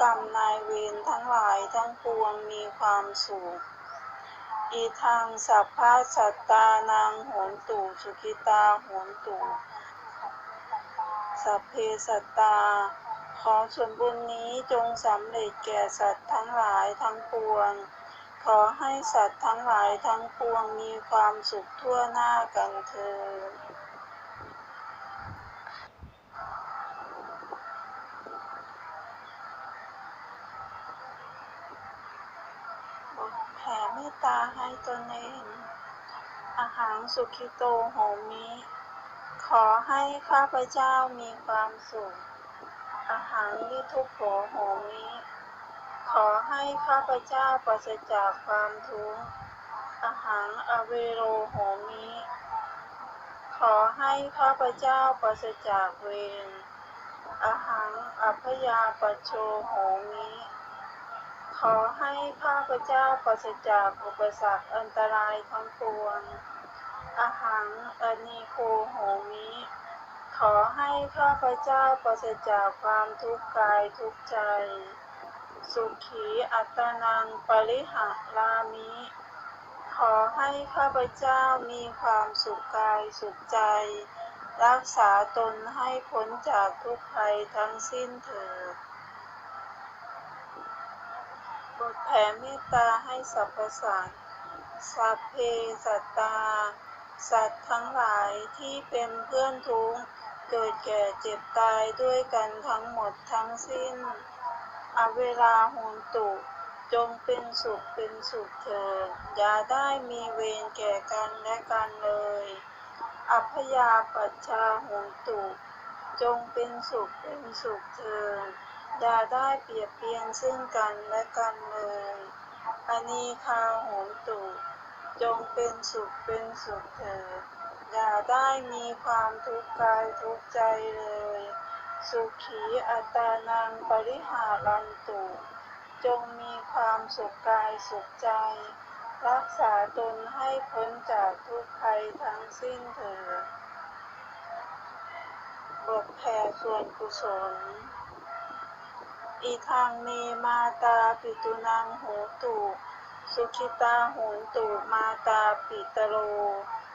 กรรมนายเวรทั้งหลายทั้งปวงมีความสุข อีทางสัพพะสัตตานางโหนตุสุขิตาโหนตุ สัพเพสัตตา ขอส่วนบุญนี้จงสำเร็จแก่สัตว์ทั้งหลายทั้งปวง ขอให้สัตว์ทั้งหลายทั้งปวงมีความสุขทั่วหน้ากันเถิด บทแผ่ เมตตาให้ตนเองอาหารสุขิโตโหมิ ขอให้ข้าพเจ้ามีความสุข อาหารลิทุกโขโหมิ ขอให้ข้าพเจ้าปราศจากความทุกข์ อาหารอเวโรโหมิ ขอให้ข้าพเจ้าปราศจากเวรอาหารอัพยาปโชโหมิ ขอให้ข้าพเจ้าปราศจากอุปสรรคอันตรายทั้งปวงอาหารอนีโคโหมิ ขอให้ข้าพเจ้าปราศจากความทุกข์กายทุกใจ สุขีอัตนังปริหารามิ ขอให้ข้าพเจ้ามีความสุขกายสุขใจ รักษาตนให้พ้นจากทุกภัยทั้งสิ้นเถิด บทแผ่เมตตาให้สรรพสัตว์สัพเพสัตตา สัตว์ทั้งหลายที่เป็นเพื่อนทุกข์เกิดแก่เจ็บตายด้วยกันทั้งหมดทั้งสิ้น อเวลาหุนตุจงเป็นสุขเป็นสุขเถิดอย่าได้มีเวรแก่กันและกันเลย อัพยาปัชชาหุนตุจงเป็นสุขเป็นสุขเถิด อย่าได้เปรียบเปียนซึ่งกันและกันเลยอนีคาโหนตุจงเป็นสุขเป็นสุขเถิดอย่าได้มีความทุกข์กายทุกข์ใจเลย สุขีอัตานังปริหารันตุ จงมีความสุขกายสุขใจ รักษาตนให้พ้นจากทุกภัยทั้งสิ้นเถิดบทแผ่ส่วนกุศล อีทางเมมาตาปิตุนังโหตุสุขิตาโหนตุมาตาปิตโร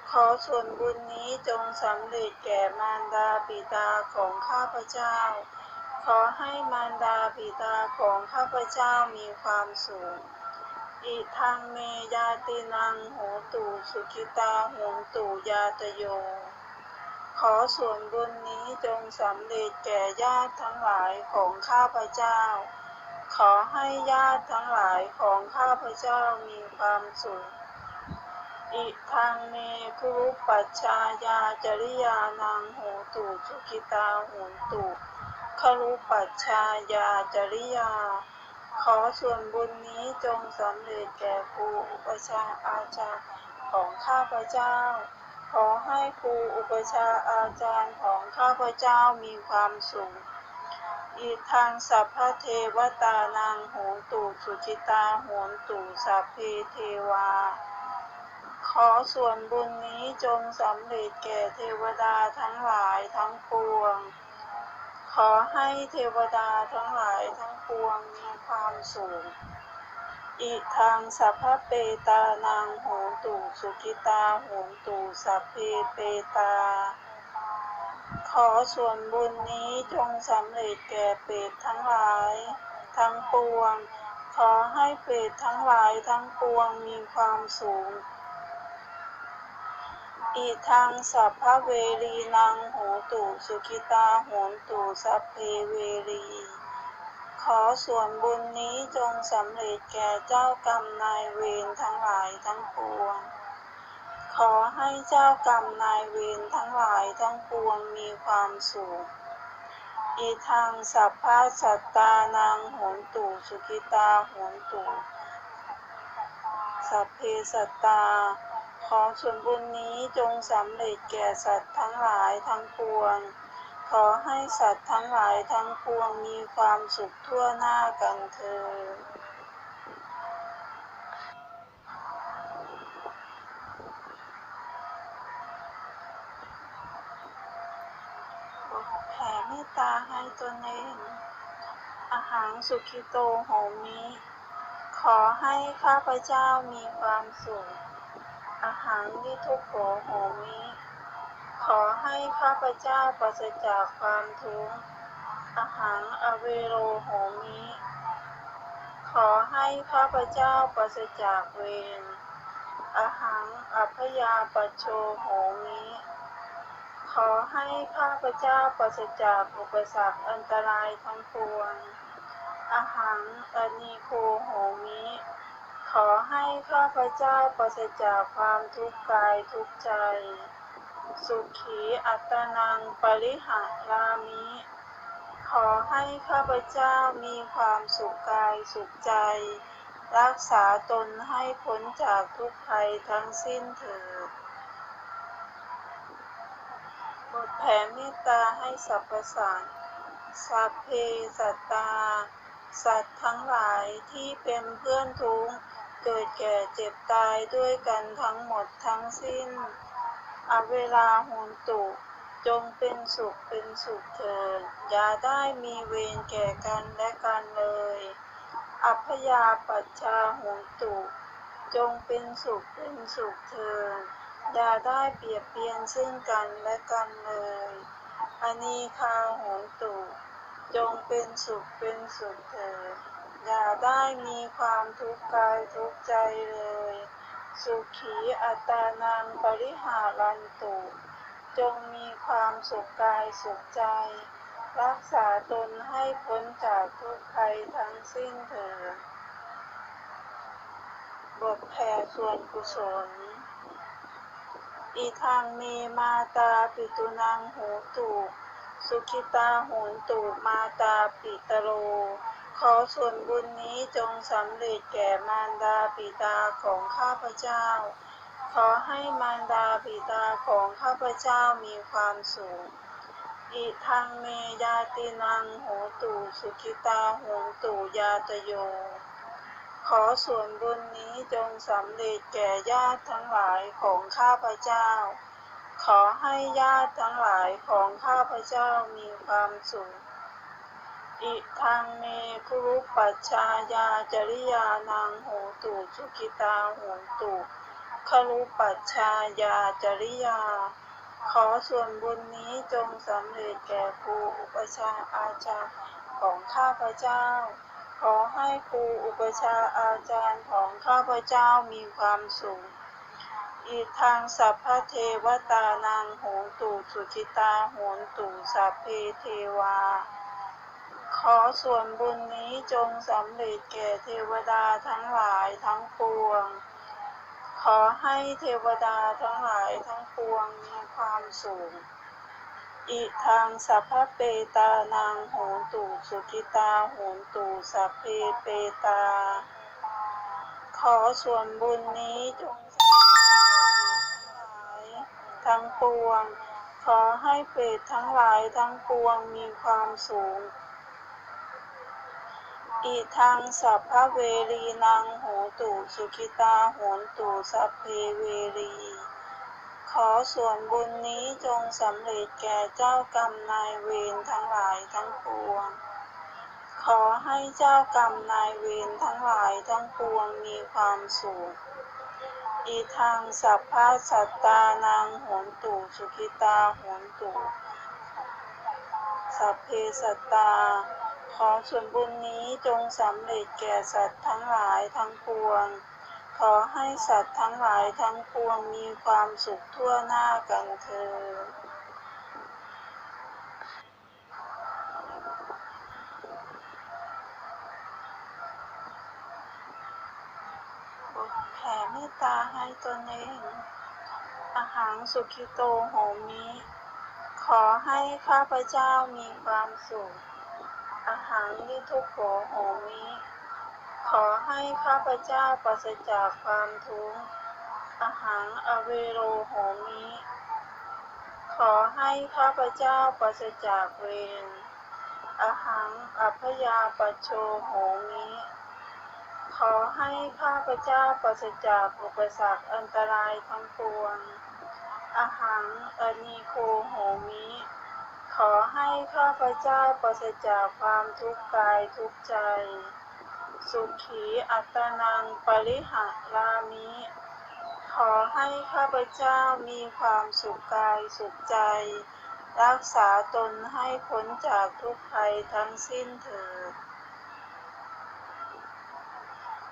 ขอส่วนบุญนี้จงสำเร็จแก่มารดาปิตาของข้าพเจ้า ขอให้มารดาปิตาของข้าพเจ้ามีความสุขอีทางเมยาตินังโหตุสุขิตาโหนตุยาตโย ขอส่วนบุญนี้จงสำเร็จแก่ญาติทั้งหลายของข้าพเจ้า ขอให้ญาติทั้งหลายของข้าพเจ้ามีความสุข อิทางเมคุรุปัชชายาจริยานังโหตุสุขิตาหนตุครุปัชชายาจริยา ขอส่วนบุญนี้จงสำเร็จแก่ครูอุปชฌาอาจารย์ของข้าพเจ้า ขอให้ครูอุปชาอาจารย์ของข้าพเจ้ามีความสุขอีทางสัพพเทวตานังโหตุสุจิตาโหนตุสัพเพเทวา ขอส่วนบุญนี้จงสำเร็จแก่เทวดาทั้งหลายทั้งปวง ขอให้เทวดาทั้งหลายทั้งปวงมีความสุข อีทางสัพพเปตานังโหตุสุขิตาโหตุสัพเพเปตา ขอส่วนบุญนี้จงสำเร็จแก่เปรตทั้งหลาย ทั้งปวง ขอให้เปรตทั้งหลายทั้งปวงมีความสูงอีทางสัพพเวรีนังโหตุสุขิตาโหตุสัพเพเวรี ขอส่วนบุญนี้จงสำเร็จแก่เจ้ากรรมนายเวรทั้งหลายทั้งปวง ขอให้เจ้ากรรมนายเวรทั้งหลายทั้งปวงมีความสุขอีทางสัพพะสัตตานังหนตุสุขิตาหนตุ สัพเพสัตตา ขอส่วนบุญนี้จงสำเร็จแก่สัตว์ทั้งหลายทั้งปวง ขอให้สัตว์ทั้งหลายทั้งปวงมีความสุขทั่วหน้ากันเถิดบทแผ่เมตตาให้ตนเองอาหารสุขิโตโหมิ ขอให้ข้าพเจ้ามีความสุข อาหารนิทุกโขโหมิ ขอให้ข้าพเจ้าปราศจากความทุกข์อาหารอเวโรโหมิ ขอให้ข้าพเจ้าปราศจากเวรอาหารอัพยาปโชโหมิ ขอให้ข้าพเจ้าปราศจากอุปสรรคอันตรายทั้งปวงอาหารอนีโคโหมิ ขอให้ข้าพเจ้าปราศจากความทุกข์กายทุกใจ สุขีอัตนังปริหารามิ ขอให้ข้าพเจ้ามีความสุขกายสุขใจ รักษาตนให้พ้นจากทุกภัยทั้งสิ้นเถิดบทแผ่เมตตาให้สรรพสัตว์สัพเพสัตตา สัตว์ทั้งหลายที่เป็นเพื่อนทุกเกิดแก่เจ็บตายด้วยกันทั้งหมดทั้งสิ้น อเวลาหุนตุ จงเป็นสุขเป็นสุขเถิด อย่าได้มีเวรแก่กันและกันเลย อัพยาปัชชาหุนตุ จงเป็นสุขเป็นสุขเถิด อย่าได้เปรียบเบียนซึ่งกันและกันเลย อนีคาหุนตุ จงเป็นสุขเป็นสุขเถิด อย่าได้มีความทุกข์กายทุกข์ใจเลย สุขีอัตานังปริหารันตุ จงมีความสุขกายสุขใจ รักษาตนให้พ้นจากทุกภัยทั้งสิ้นเถิดบทแผ่ส่วนกุศล อีทางเมมาตาปิตุนังโหตุ สุขิตาหนตุมาตาปิตโร ขอส่วนบุญนี้จงสำเร็จแก่มารดาปิตาของข้าพเจ้า ขอให้มารดาปิตาของข้าพเจ้ามีความสุขอิทังเมยาตินังโหตุสุขิตาโหตุยาตโย ขอส่วนบุญนี้จงสำเร็จแก่ญาติทั้งหลายของข้าพเจ้า ขอให้ญาติทั้งหลายของข้าพเจ้ามีความสุข อิทังเมคุรุปัชชายาจริยานังโหตุสุขิตาโหตุครุปัชชายาจริยา ขอส่วนบุญนี้จงสำเร็จแก่ครูอุปชาอาจารย์ของข้าพเจ้า ขอให้ครูอุปชาอาจารย์ของข้าพเจ้ามีความสุขอีทางสัพพเทวตานังโหตุสุขิตาโหตุสัพเพเทวา ขอส่วนบุญนี้จงสำเร็จแก่เทวดาทั้งหลายทั้งปวง ขอให้เทวดาทั้งหลายทั้งปวงมีความสุขอิทังสัพพเปตานังโหนตุสุขิตาโหนตุสัพเพเปตา ขอส่วนบุญนี้จงสำเร็จทั้งหลายทั้งปวง ขอให้เปรตทั้งหลายทั้งปวงมีความสูง อีทังสัพพะเวรีนังโหตุสุขิตาโหนตุสัพเพเวรี ขอส่วนบุญนี้จงสำเร็จแก่เจ้ากรรมนายเวรทั้งหลายทั้งปวง ขอให้เจ้ากรรมนายเวรทั้งหลายทั้งปวงมีความสุขอีทางสัพพะสัตตานังโหนตุสุขิตาโหนตุสัพเพสัตตา ขอส่วนบุญนี้จงสำเร็จแก่สัตว์ทั้งหลายทั้งปวง ขอให้สัตว์ทั้งหลายทั้งปวงมีความสุขทั่วหน้ากันเถิดบทแผ่เมตตาให้ตนเองอาหารสุขิโตโหมิ ขอให้ข้าพเจ้ามีความสุข อาหารนิทุกโขโหมิ ขอให้ข้าพเจ้าปราศจากความทุกข์อาหารอเวโรโหมิ ขอให้ข้าพเจ้าปราศจากเวรอาหารอัพยาปโชโหมิ ขอให้ข้าพเจ้าปราศจากอุปสรรคอันตรายทั้งปวงอาหารอนีโคโหมิ ขอให้ข้าพเจ้าปราศจากความทุกข์กายทุกข์ใจ สุขีอัตนังปริหารามิ ขอให้ข้าพเจ้ามีความสุขกายสุขใจ รักษาตนให้พ้นจากทุกภัยทั้งสิ้นเถิด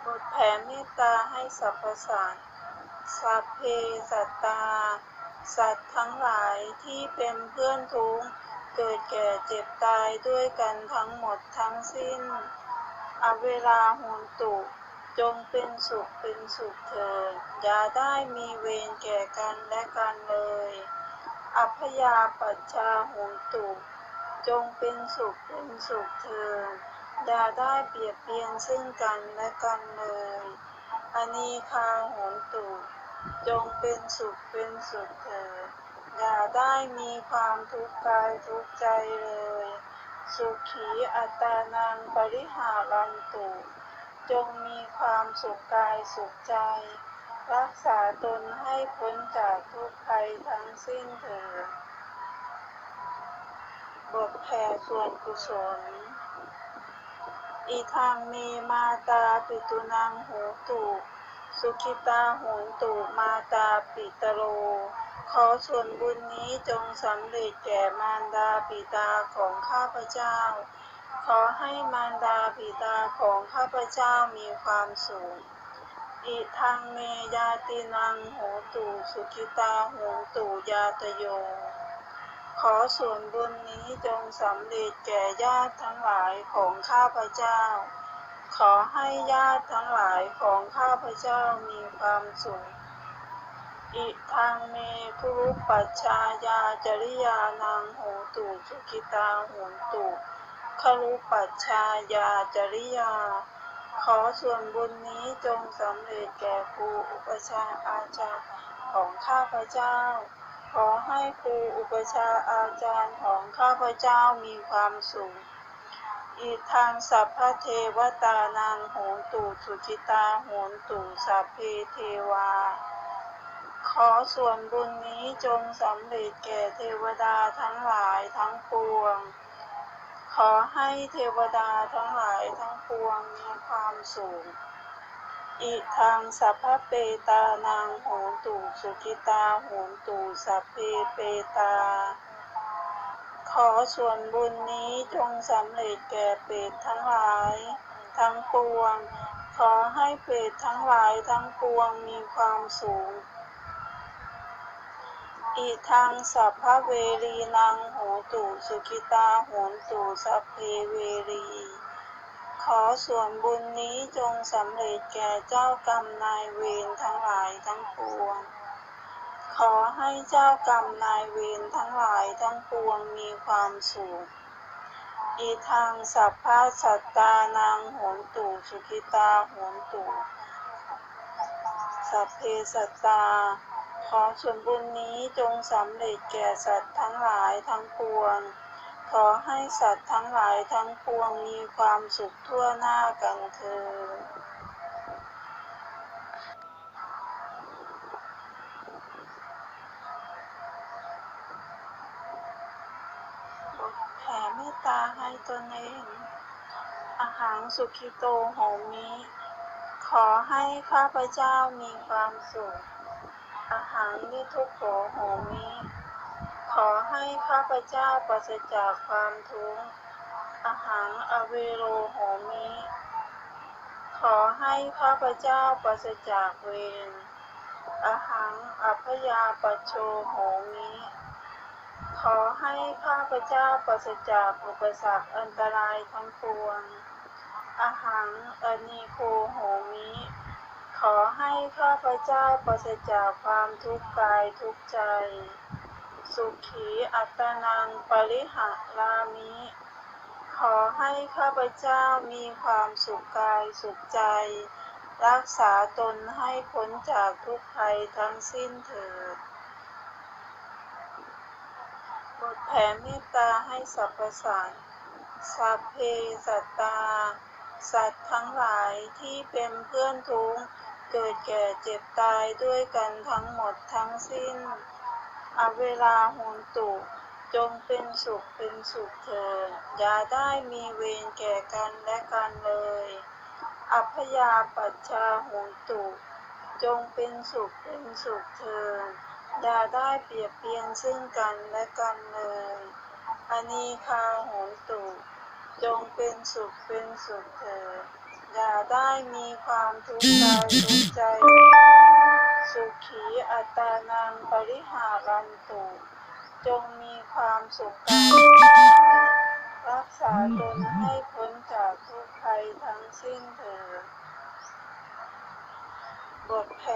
บทแผ่เมตตาให้สรรพสัตว์สัพเพสัตตา สัตว์ทั้งหลายที่เป็นเพื่อนทุกข์ เกิดแก่เจ็บตายด้วยกันทั้งหมดทั้งสิ้น อเวลาหุนตุ จงเป็นสุขเป็นสุขเถิดอย่าได้มีเวรแก่กันและกันเลย อัพยาปัจชาหุนตุ จงเป็นสุขเป็นสุขเถิดอย่าได้เบียดเบียนซึ่งกันและกันเลย อนีคาหุนตุ จงเป็นสุขเป็นสุขเถิด อย่าได้มีความทุกข์กายทุกข์ใจเลย สุขีอัตานังปริหารันตุ จงมีความสุขกายสุขใจ รักษาตนให้พ้นจากทุกภัยทั้งสิ้นเถิดบทแผ่ส่วนกุศลอีทางเมมาตาปิตุนังโหตุ สุขิตาโหนตุมาตาปิตโร ขอส่วนบุญนี้จงสำเร็จแก่มารดาปิตาของข้าพเจ้า ขอให้มารดาปิตาของข้าพเจ้ามีความสุขอิทังเมยาตินังโหตุสุขิตาโหตุยาตโย ขอส่วนบุญนี้จงสำเร็จแก่ญาติทั้งหลายของข้าพเจ้า ขอให้ญาติทั้งหลายของข้าพเจ้ามีความสุข อิทังเมคุรุปัชชายาจริยานังโหตุสุขิตาโหตุครุปัชชายาจริยา ขอส่วนบุญนี้จงสำเร็จแก่ครูอุปชาอาจารย์ของข้าพเจ้า ขอให้ครูอุปชาอาจารย์ของข้าพเจ้ามีความสุขอีทางสัพพเทวตานังโหนตุสุจิตาโหนตุสัพเพเทวา ขอส่วนบุญนี้จงสำเร็จแก่เทวดาทั้งหลายทั้งปวง ขอให้เทวดาทั้งหลายทั้งปวงมีความสุขอีกทางสัพพะเปตานังโหนตุสุขิตาโหนตุสัพเพเปตา ขอส่วนบุญนี้จงสำเร็จแก่เปรตทั้งหลาย ทั้งปวง ขอให้เปรตทั้งหลายทั้งปวงมีความสุข อีทางสัพพะเวรีนังโหตุสุขิตาโหตุสัพเพเวรี ขอส่วนบุญนี้จงสำเร็จแก่เจ้ากรรมนายเวรทั้งหลายทั้งปวง ขอให้เจ้ากรรมนายเวรทั้งหลายทั้งปวงมีความสุขอีทางสัพพะสัตตานังโหนตุสุขิตาโหนตุสัพเพสัตตา ขอส่วนบุญนี้จงสำเร็จแก่สัตว์ทั้งหลายทั้งปวง ขอให้สัตว์ทั้งหลายทั้งปวงมีความสุขทั่วหน้ากันเถิดแผ่เมตตาให้ตนเอง อาหารสุขิโตโหมิ ขอให้ข้าพเจ้ามีความสุข อาหารนิทุกโขโหมิ ขอให้ข้าพเจ้าปราศจากความทุกข์อาหารอเวโรโหมิ ขอให้ข้าพเจ้าปราศจากเวรอาหารอัพยาปโชโหมิ ขอให้ข้าพเจ้าปราศจากอุปสรรคอันตรายทั้งปวงอาหารอนีโคโหมิ อให้ข้าพเจ้าปราศจากความทุกข์กายทุกข์ใจ สุขีอัตนังปริหารามิ ขอให้ข้าพเจ้ามีความสุขกายสุขใจ รักษาตนให้พ้นจากทุกภัยทั้งสิ้นเถิด บทแผ่เมตตาให้สรรพสัตว์สัพเพสัตตา สัตว์ทั้งหลายที่เป็นเพื่อนทุกข์ เกิดแก่เจ็บตายด้วยกันทั้งหมดทั้งสิ้น อเวลาหุนตุ จงเป็นสุขเป็นสุขเถิดอย่าได้มีเวรแก่กันและกันเลย อัพยาปัชชาโหนตุ จงเป็นสุขเป็นสุขเถิดอย่าได้เปรียบเบียนซึ่งกันและกันเลยอนีคาโหนตุ จงเป็นสุขเป็นสุขเถิด อย่าได้มีความทุกข์กายทุกข์ใจ สุขีอัตานังปริหารันตุ จงมีความสุขกายรักษาตนให้พ้นจากทุกภัยทั้งสิ้นเถิดบทแผ่